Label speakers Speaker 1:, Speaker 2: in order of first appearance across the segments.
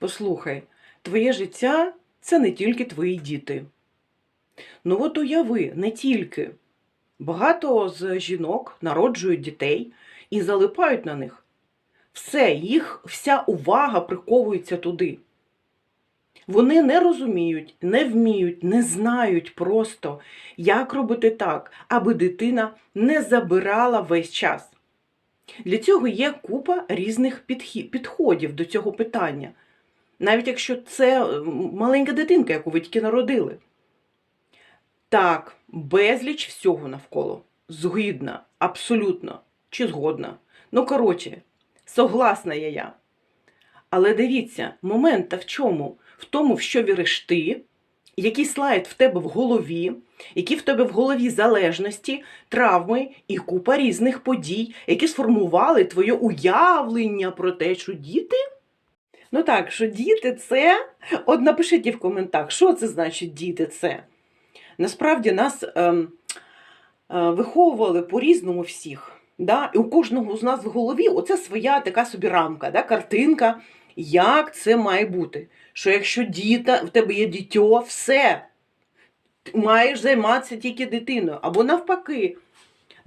Speaker 1: Послухай, твоє життя це не тільки твої діти. Ну от уяви, не тільки. Багато з жінок народжують дітей і залипають на них. Все, їх вся увага приковується туди. Вони не розуміють, не вміють, не знають просто, як робити так, аби дитина не забирала весь час. Для цього є купа різних підходів до цього питання, навіть якщо це маленька дитинка, яку ви тільки народили. Так, безліч всього навколо. Згідна, абсолютно. Чи згодна? Ну, коротше, согласна я я. Але дивіться, момент та в чому? В тому, в що віриш ти, який слайд в тебе в голові, які в тебе в голові залежності, травми і купа різних подій, які сформували твоє уявлення про те, що діти. Ну так, що діти це. От напишіть в коментах, що це значить діти це. Насправді нас ем, е, виховували по-різному всіх. Да? І у кожного з нас в голові оце своя така собі рамка, да? картинка, як це має бути. Що якщо діта, в тебе є дітьо, все, маєш займатися тільки дитиною. Або навпаки,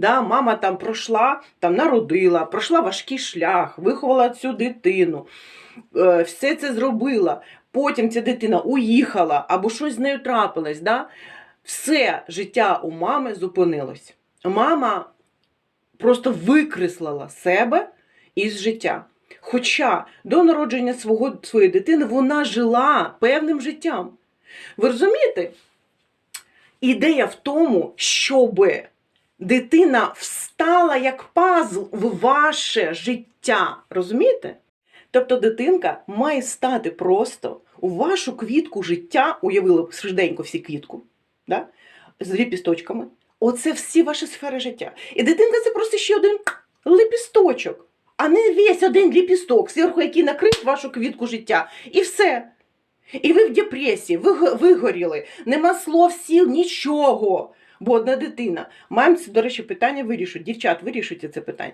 Speaker 1: да? мама там пройшла, там народила, пройшла важкий шлях, виховала цю дитину, е, все це зробила. Потім ця дитина уїхала, або щось з нею трапилось. Да? Все життя у мами зупинилось. Мама просто викреслила себе із життя. Хоча до народження свого, своєї дитини вона жила певним життям. Ви розумієте? Ідея в тому, щоб дитина встала як пазл в ваше життя. Розумієте? Тобто дитинка має стати просто у вашу квітку життя, уявили б швиденько всі квітку, да? з ліпісточками. Оце всі ваші сфери життя. І дитинка це просто ще один лепісточок, а не весь один ліпісток, зверху який накрив вашу квітку життя. І все. І ви в депресії, ви вигоріли, нема слов, сіл, нічого. Бо одна дитина. Маємо це, до речі, питання вирішують. Дівчат, вирішуйте це питання.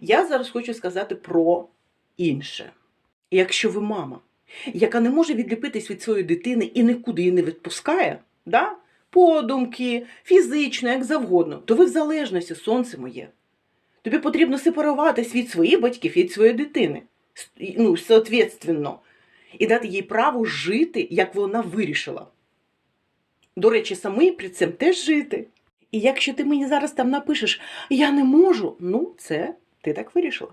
Speaker 1: Я зараз хочу сказати про інше. Якщо ви мама, яка не може відліпитись від своєї дитини і нікуди її не відпускає, да? подумки, фізично, як завгодно, то ви в залежності, сонце моє. Тобі потрібно сепаруватись від своїх батьків від своєї дитини. Ну, соответственно. І дати їй право жити, як вона вирішила. До речі, самий при цим теж жити. І якщо ти мені зараз там напишеш, я не можу, ну, це ти так вирішила.